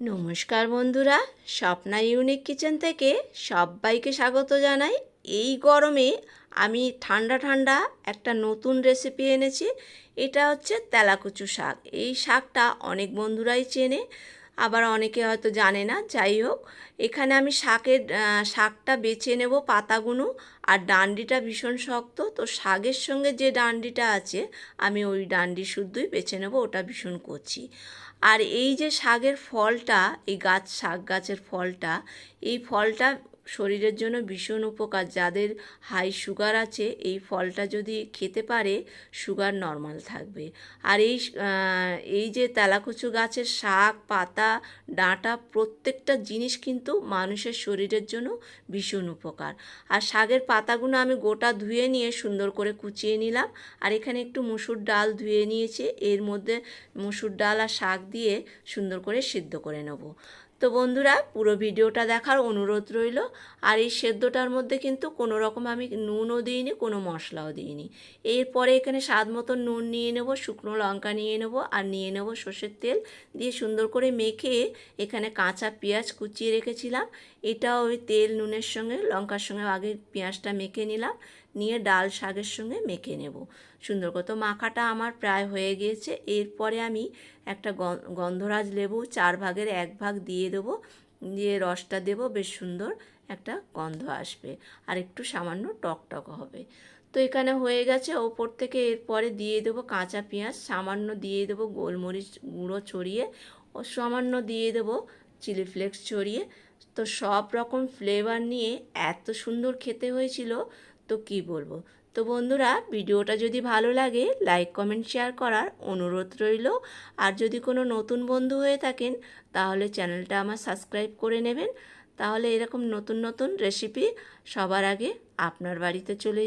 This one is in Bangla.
নমস্কার বন্ধুরা, স্বপ্না ইউনিক কিচেন থেকে সবাইকে স্বাগত জানাই। এই গরমে আমি ঠান্ডা ঠান্ডা একটা নতুন রেসিপি এনেছি, এটা হচ্ছে তেলাকুচু শাক। এই শাকটা অনেক বন্ধুরাই চেনে। আবার অনেকে হয়তো জানে না যাই হোক এখানে আমি শাকের শাকটা বেছে নেব পাতাগুলো আর ডান্ডিটা ভীষণ শক্ত। তো শাকের সঙ্গে যে ডান্ডিটা আছে, আমি ওই ডান্ডি শুদ্ধই বেছে নেব, ওটা ভীষণ কচি। আর এই যে শাকের ফলটা, এই গাছ, শাক গাছের ফলটা, এই ফলটা শরীরের জন্য ভীষণ উপকার। যাদের হাই সুগার আছে, এই ফলটা যদি খেতে পারে সুগার নর্মাল থাকবে। আর এই এই যে তেলাকুচু গাছের শাক, পাতা, ডাঁটা, প্রত্যেকটা জিনিস কিন্তু মানুষের শরীরের জন্য ভীষণ উপকার। আর শাকের পাতাগুলো আমি গোটা ধুয়ে নিয়ে সুন্দর করে কুচিয়ে নিলাম। আর এখানে একটু মুসুর ডাল ধুয়ে নিয়েছি। এর মধ্যে মুসুর ডাল আর শাক দিয়ে সুন্দর করে সিদ্ধ করে নেব। তো বন্ধুরা, পুরো ভিডিওটা দেখার অনুরোধ রইল। আর এই সেদ্ধটার মধ্যে কিন্তু কোনো রকম আমি নুনও দিইনি, কোনো মশলাও দিইনি। এরপরে এখানে স্বাদ মতো নুন নিয়ে নেব, শুকনো লঙ্কা নিয়ে নেব আর নিয়ে নেব সর্ষের তেল। দিয়ে সুন্দর করে মেখে এখানে কাঁচা পেঁয়াজ কুচিয়ে রেখেছিলাম। এটাও ওই তেল, নুনের সঙ্গে, লঙ্কার সঙ্গে আগে পেঁয়াজটা মেখে নিলাম। নিয়ে ডাল শাকের সঙ্গে মেখে নেব। সুন্দর করে। তো মাখাটা আমার প্রায় হয়ে গিয়েছে। এরপরে আমি একটা গন- গন্ধরাজ লেবু চার ভাগের এক ভাগ দিয়ে দেবো। দিয়ে রসটা দেব। বেশ সুন্দর একটা গন্ধ আসবে। আর একটু সামান্য টক টক হবে। তো এখানে হয়ে গেছে। ওপর থেকে এরপরে দিয়ে দেবো কাঁচা পেঁয়াজ। সামান্য দিয়ে দেবো গোলমরিচ গুঁড়ো ছড়িয়ে। ও সামান্য দিয়ে দেবো চিলি ফ্লেক্স ছড়িয়ে। তো সব রকম ফ্লেভার নিয়ে এত সুন্দর খেতে হয়েছিল। তো কি বলব? তো বন্ধুরা, ভিডিওটা যদি ভালো লাগে লাইক কমেন্ট শেয়ার করার অনুরোধ রইল। আর যদি কোনো নতুন বন্ধু হয়ে থাকেন, তাহলে চ্যানেলটা আমার সাবস্ক্রাইব করে নেবেন। তাহলে এরকম নতুন নতুন রেসিপি সবার আগে আপনার বাড়িতে চলে